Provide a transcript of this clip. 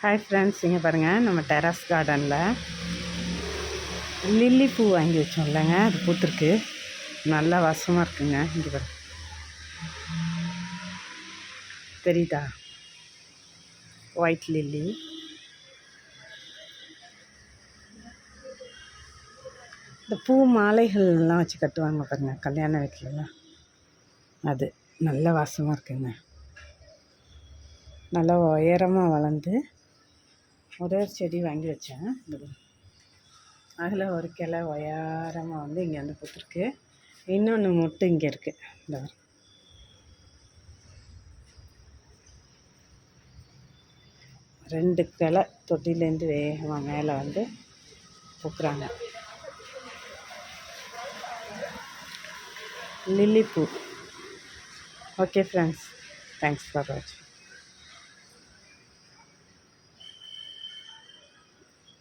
Hi friends இங்கே பாருங்கள் நம்ம டெரஸ் கார்டனில் லில்லி பூ வாங்கி வச்சோம் இல்லைங்க அது பூத்துருக்கு. நல்லா வாசமாக இருக்குங்க இங்கே பாருங்க. தெரியுதா? ஒயிட் லில்லி இந்த பூ மாலைகள்லாம் வச்சு கட்டுவாங்க பாருங்க கல்யாண வீட்டிலலாம் அது நல்ல வாசமாக இருக்குங்க. நல்லா உயரமாக வளர்ந்து ஒரே ஒரு செடி வாங்கி வச்சேன். அதில் ஒரு கிளை உயரமாக வந்து இங்கே வந்து பூத்துருக்கு. இன்னொன்று மொட்டு இங்கே இருக்குது இந்த ரெண்டு கிளை தொட்டிலேருந்து வேகமாக மேலே வந்து பூக்குறாங்க. லில்லி பூ. ஓகே ஃப்ரெண்ட்ஸ் தேங்க்ஸ் ஃபார் வாட்சிங்